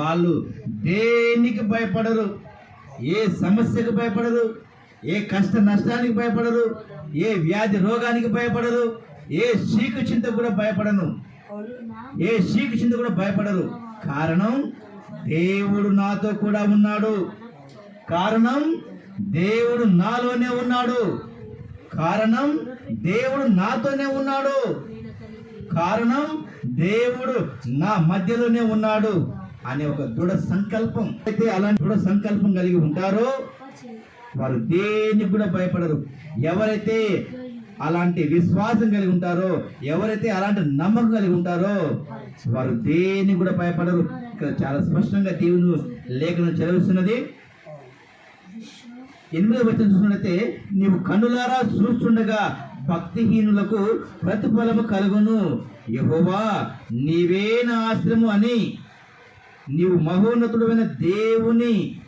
వాళ్ళు దేనికి భయపడరు? ఏ సమస్యకు భయపడరు? ఏ కష్ట నష్టానికి భయపడరు? ఏ వ్యాధి రోగానికి భయపడరు? ఏ చీకు చింత కూడా భయపడను. ఏ చీకు చింత కూడా భయపడరు. కారణం దేవుడు నాతో కూడా ఉన్నాడు. కారణం దేవుడు నాలోనే ఉన్నాడు. కారణం దేవుడు నాతోనే ఉన్నాడు. కారణం దేవుడు నా మధ్యలోనే ఉన్నాడు. అనే ఒక దృఢ సంకల్పం. అయితే అలాంటి దృఢ సంకల్పం కలిగి ఉంటారో వారు దేనికి కూడా భయపడరు. ఎవరైతే అలాంటి విశ్వాసం కలిగి ఉంటారో ఎవరైతే అలాంటి నమ్మకం కలిగి ఉంటారో వారు దేనికి కూడా భయపడరు. ఇక్కడ చాలా స్పష్టంగా దేవుని లేఖనం చదివిస్తున్నది. ఎనిమిదో వచ్చిన చూసినట్లయితే నీవు కన్నులారా చూస్తుండగా భక్తిహీనులకు ప్రతిఫలము కలుగును. యహోవా నీవే నా ఆశ్రము అని నీవు మహోన్నతుడమైన దేవుని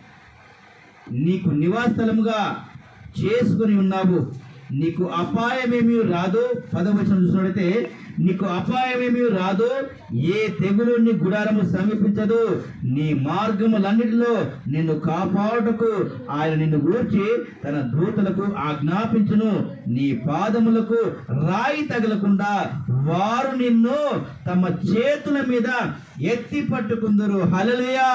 నీకు నివాసస్థలముగా చేసుకుని ఉన్నావు. నీకు అపాయమేమీ రాదు. పదవచనం చూసినట్లయితే నీకు అపాయమేమీ రాదు ఏ తెగులు నీ గుడారము సమీపించదు. నీ మార్గములన్నిటిలో నిన్ను కాపాడుటకు ఆయన నిన్ను గూర్చి తన దూతలకు ఆజ్ఞాపించును. నీ పాదములకు రాయి తగలకుండా వారు నిన్ను తమ చేతుల మీద ఎత్తి పట్టుకుందరు. హల్లెలూయా!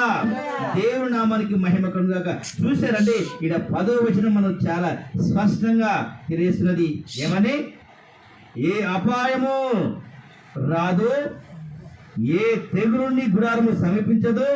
దేవుడు నామానికి మహిమ కనుగాక చూశారండి ఇక్కడ పదో వచనం మనం చాలా స్పష్టంగా తెలియస్తున్నది ఏమని? ఏ అపాయము రాదు ఏ తెగులుని గుడారము సమీపించదు.